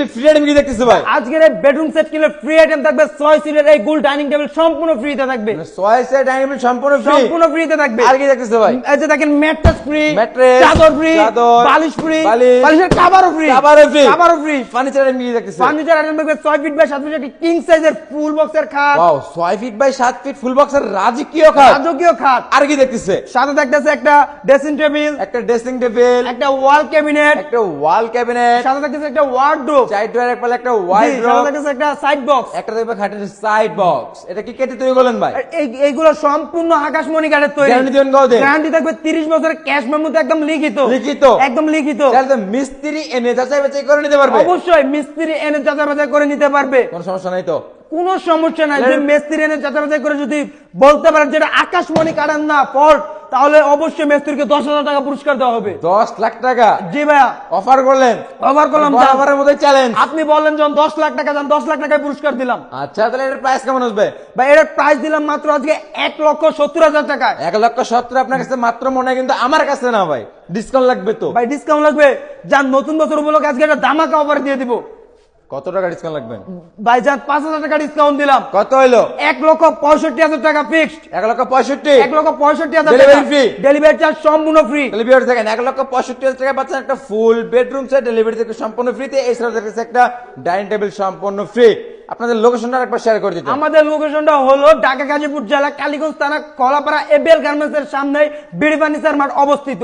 কিনলে free item কি দেখতেছে ভাই? আজকের এই বেডরুম সেট কিনলে ফ্রি আইটেম থাকবে সিটের এই গুল ডাইনিং টেবিল সম্পূর্ণ ফ্রিতে থাকবে। ছয় সেট ডাইনিং টেবিল সম্পূর্ণ ফ্রি সম্পূর্ণ ফ্রিতে থাকবে। আর কি দেখতেছে ভাই? এই যে দেখেন ম্যাট্রেস ফ্রি Mattress, চাদর ফ্রি চাদর, বালিশ ফ্রি বালিশ, বালিশের কাভারও ফ্রি কাভারও। কাভারও ফ্রি ফার্নিচার আইটেম কি দেখতেছে? ফার্নিচার আইটেম থাকবে ছয় ফিট বাই সাত ফিট একটি কিং সাইজের ফুল বক্সের খাট। ওয়াও ছয় ফিট বাই সাত ফিট ফুল বক্সের রাজকীয় খাট। রাজকীয় খাট। আর কি দেখতেছে? সাথে থাকতেছে একটা ড্রেসিং টেবিল একটা ড্রেসিং টেবিল একটা ওয়াল ক্যাবিনেট একটা ওয়াল ক্যাবিনেট সাথে থাকতেছে একটা ওয়ার্ডরোব চার ড্রয়ার পালে একটা ওয়াইড একটা সাইড বক্স একটা দেখবে খাটের সাইড বক্স এটা কি কেটে তৈরি করলেন ভাই? এই এইগুলো সম্পূর্ণ আকাশমণি কাঠের তৈরি। Guarantee দিবেন কতদিন? গ্যারান্টি থাকবে 30 বছরের ক্যাশ মেমোতে একদম লিখিত। লিখিত? একদম লিখিত। তাহলে মিস্ত্রি এনে যাচাই বাছাই করে নিতে পারবে? অবশ্যই মিস্ত্রি এনে যাচাই বাছাই করে নিতে পারবে। কোনো সমস্যা নাই তো? কোনো সমস্যা নাই যে মিস্ত্রি এনে যাচাই বাছাই করে যদি বলতে পারেন যেটা আকাশমণি কাটার না ফল্ট। তাহলে অবশ্যই মিস্ত্রিকে দশ হাজার টাকা পুরস্কার দেওয়া হবে। দশ লাখ টাকা? জি ভাইয়া। অফার করলেন? অফার করলাম। বরাবরের মধ্যে চ্যালেঞ্জ আপনি বললেন যখন দশ লাখ টাকা যান দশ লাখ টাকায় পুরস্কার দিলাম। আচ্ছা তাহলে এর প্রাইস কেমন আসবে? ভাই এর প্রাইস দিলাম মাত্র আজকে এক লক্ষ সত্তর হাজার টাকা এক লক্ষ সত্তর আপনার কাছে মাত্র মনে হয় কিন্তু আমার কাছে না ভাই। ডিসকাউন্ট লাগবে তো। ভাই ডিসকাউন্ট লাগবে। যান নতুন বছর উপলক্ষে আজকে একটা ধামাকা অফার দিয়ে দিব। কত টাকা ডিসকাউন্ট লাগবে? ভাই যান পাঁচ হাজার টাকা ডিসকাউন্ট দিলাম। কত হইল? এক লক্ষ পঁয়ষট্টি হাজার টাকা ফিক্সড এক লক্ষ পঁয়ষট্টি? এক লক্ষ পঁয়ষট্টি হাজার টাকা। Fee? ডেলিভারি চার্জ সম্পূর্ণ ফ্রি বিয়ার দেখেন এক লক্ষ পঁয়ষট্টি হাজার টাকা পাচ্ছেন একটা ফুল বেডরুম সেট ডেলিভারি থেকে সম্পূর্ণ ফ্রিতে এছাড়াও দেখতেছে একটা ডাইনিং টেবিল সম্পূর্ণ ফ্রি আপনাদের লোকেশনটা একবার শেয়ার করে দিতে। আমাদের লোকেশনটা হলো ঢাকা গাজীপুর জেলা কালীগঞ্জ থানা কলাপাড়া এবিএল গার্মেন্টস এর সামনে বিড়ি ফার্নিচার মার্ট অবস্থিত।